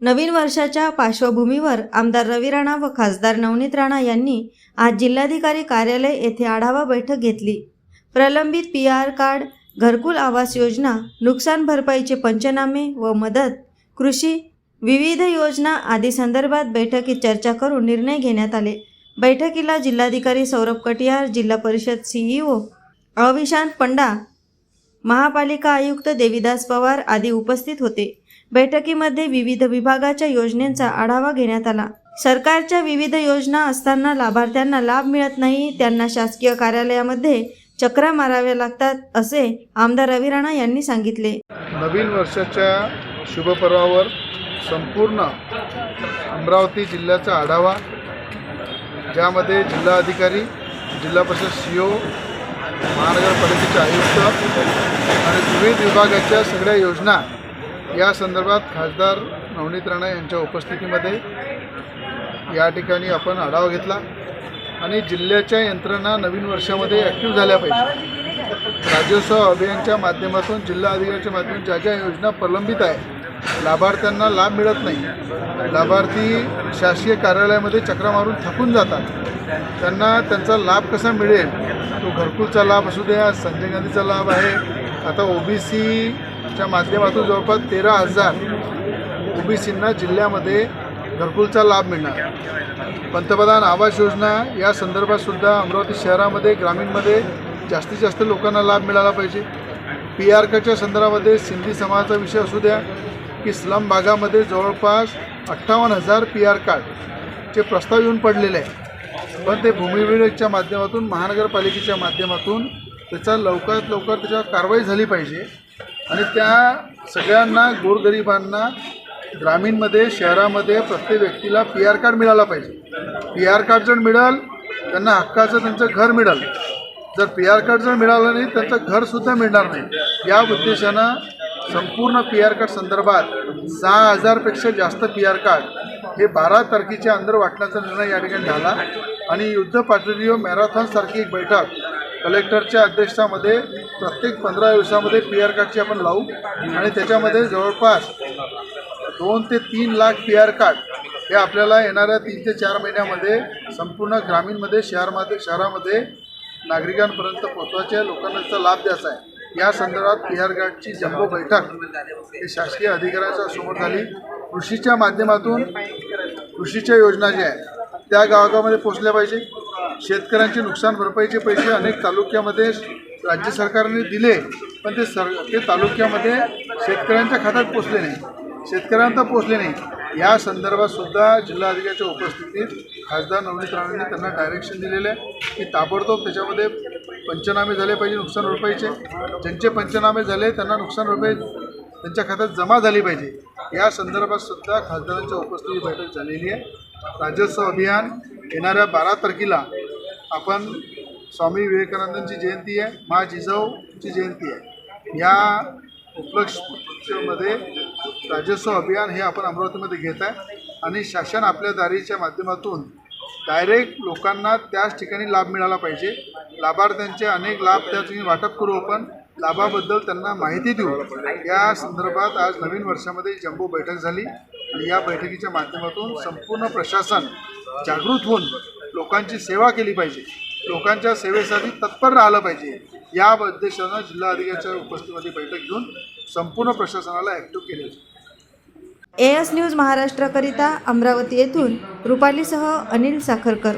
नवीन वर्षाच्या पार्श्वभूमीवर आमदार रवी राणा व खासदार नवनीत राणा यांनी आज जिल्हाधिकारी कार्यालय येथे आढावा बैठक घेतली. प्रलंबित पी आर कार्ड घरकुल आवास योजना नुकसान भरपाईचे पंचनामे व मदत कृषी विविध योजना आदी संदर्भात बैठकीत चर्चा करून निर्णय घेण्यात आले. बैठकीला जिल्हाधिकारी सौरभ कटियार जिल्हा परिषद सीईओ अविशांत पंडा महापालिका आयुक्त देविदास पवार आदी उपस्थित होते. बैठकीमध्ये विविध विभागाच्या योजनेचा आढावा घेण्यात आला. सरकारच्या विविध योजना असताना लाभार्थ्यांना लाभ मिळत नाही त्यांना शासकीय कार्यालयामध्ये चक्रा माराव्या लागतात असे आमदार रवी राणा यांनी सांगितले. नवीन वर्षाच्या शुभपर्वावर संपूर्ण अमरावती जिल्ह्याचा आढावा ज्यामध्ये जिल्हा अधिकारी जिल्हा परिषद सी ओ महानगरपालिकेचे आयुक्त आणि विविध विभागाच्या सगळ्या योजना या संदर्भात खासदार नवनीत राणा यांच्या उपस्थितीमध्ये या ठिकाणी आपण आढावा घेतला आणि जिल्ह्याच्या यंत्रणा नवीन वर्षामध्ये ॲक्टिव्ह झाल्या पाहिजे. राज्योत्सव अभियानच्या माध्यमातून जिल्हा अधिकाऱ्याच्या माध्यमातून ज्या ज्या योजना प्रलंबित आहे लाभार्थ्यांना लाभ मिळत नाही. लाभार्थी शासकीय कार्यालयामध्ये चक्रा मारून थकून जातात. त्यांना त्यांचा लाभ कसा मिळेल? तो घरकुलचा लाभ असू द्या संजय गांधीचा लाभ आहे. आता ओ च्या माध्यमातून जवळपास तेरा हजार ओ बी सींना जिल्ह्यामध्ये घरकुलचा लाभ मिळणार. पंतप्रधान आवास योजना या संदर्भात सुद्धा अमरावती शहरामध्ये ग्रामीणमध्ये जास्तीत जास्त लोकांना लाभ मिळाला पाहिजे. पी आर काच्या संदर्भामध्ये सिंधी समाजाचा विषय असू द्या की स्लम भागामध्ये जवळपास अठ्ठावन्न हजार पी आर कार्डचे प्रस्ताव येऊन पडलेले आहे पण ते भूमिविवेकच्या माध्यमातून महानगरपालिकेच्या माध्यमातून त्याचा लवकरात लवकर त्याच्यावर कारवाई झाली पाहिजे. आणि त्या सगळ्यांना गोरगरिबांना ग्रामीणमध्ये शहरामध्ये प्रत्येक व्यक्तीला पी आर कार्ड मिळाला पाहिजे. पी आर कार्ड जर मिळाल त्यांना हक्काचं त्यांचं घर मिळालं. जर पी आर कार्ड जर मिळालं नाही त्यांचं घरसुद्धा मिळणार नाही. या उद्देशानं संपूर्ण पी आर कार्ड संदर्भात सहा हजारपेक्षा जास्त पी आर कार्ड हे बारा तारखेच्या अंदर वाटण्याचा निर्णय या ठिकाणी झाला. आणि युद्ध पातळीवर मॅरेथॉनसारखी एक बैठक कलेक्टरच्या अध्यक्षामध्ये प्रत्येक पंधरा दिवसामध्ये पी आर कार्डची आपण लावू. आणि त्याच्यामध्ये जवळपास दोन ते तीन लाख पी आर कार्ड हे आपल्याला येणाऱ्या तीन ते चार महिन्यामध्ये संपूर्ण ग्रामीणमध्ये शहरमध्ये शहरामध्ये नागरिकांपर्यंत पोहोचवायचे लोकांना त्याचा लाभ द्यायचा आहे. या संदर्भात पी आर कार्डची जम्बो बैठक हे शासकीय अधिकाऱ्यांच्या समोर झाली. कृषीच्या माध्यमातून कृषीच्या योजना ज्या आहेत त्या गावागावामध्ये पोचल्या पाहिजे. शेतकऱ्यांचे नुकसान भरपाईचे पैसे अनेक तालुक्यामध्ये राज्य सरकारने दिले पण ते सर ते तालुक्यामध्ये शेतकऱ्यांच्या खात्यात पोचले नाही. शेतकऱ्यांना पोचले नाही. या संदर्भात सुद्धा जिल्हाधिकाऱ्याच्या उपस्थितीत खासदार नवनीत राणेंनी त्यांना डायरेक्शन दिलेलं आहे की ताबडतोब त्याच्यामध्ये पंचनामे झाले पाहिजे नुकसान भरपाईचे. ज्यांचे पंचनामे झाले त्यांना नुकसान भरपाई त्यांच्या खात्यात जमा झाली पाहिजे. या संदर्भात सुद्धा खासदारांच्या उपस्थितीत बैठक झालेली आहे. राज्योत्सव अभियान येणाऱ्या बारा तारखेला आपण स्वामी विवेकानंदांची जयंती आहे मा जिजाऊची जयंती आहे. या उपलक्षमध्ये राजस्व अभियान हे आपण अमरावतीमध्ये घेत आहे आणि शासन आपल्या दारीच्या माध्यमातून डायरेक्ट लोकांना त्याच ठिकाणी लाभ मिळाला पाहिजे. लाभार्थ्यांचे अनेक लाभ त्या ठिकाणी वाटप करू आपण. लाभाबद्दल त्यांना माहिती देऊ. या संदर्भात आज नवीन वर्षामध्ये जम्बो बैठक झाली आणि या बैठकीच्या माध्यमातून संपूर्ण प्रशासन जागृत होऊन लोकांची सेवा केली पाहिजे. लोकांच्या सेवेसाठी तत्पर राहिलं पाहिजे. या उद्देशानं जिल्हा अधिकाऱ्याच्या उपस्थितीमध्ये बैठक घेऊन संपूर्ण प्रशासनाला ॲक्टिव्ह केले ए एस न्यूज महाराष्ट्राकरिता अमरावती येथून रुपालीसह अनिल साखरकर.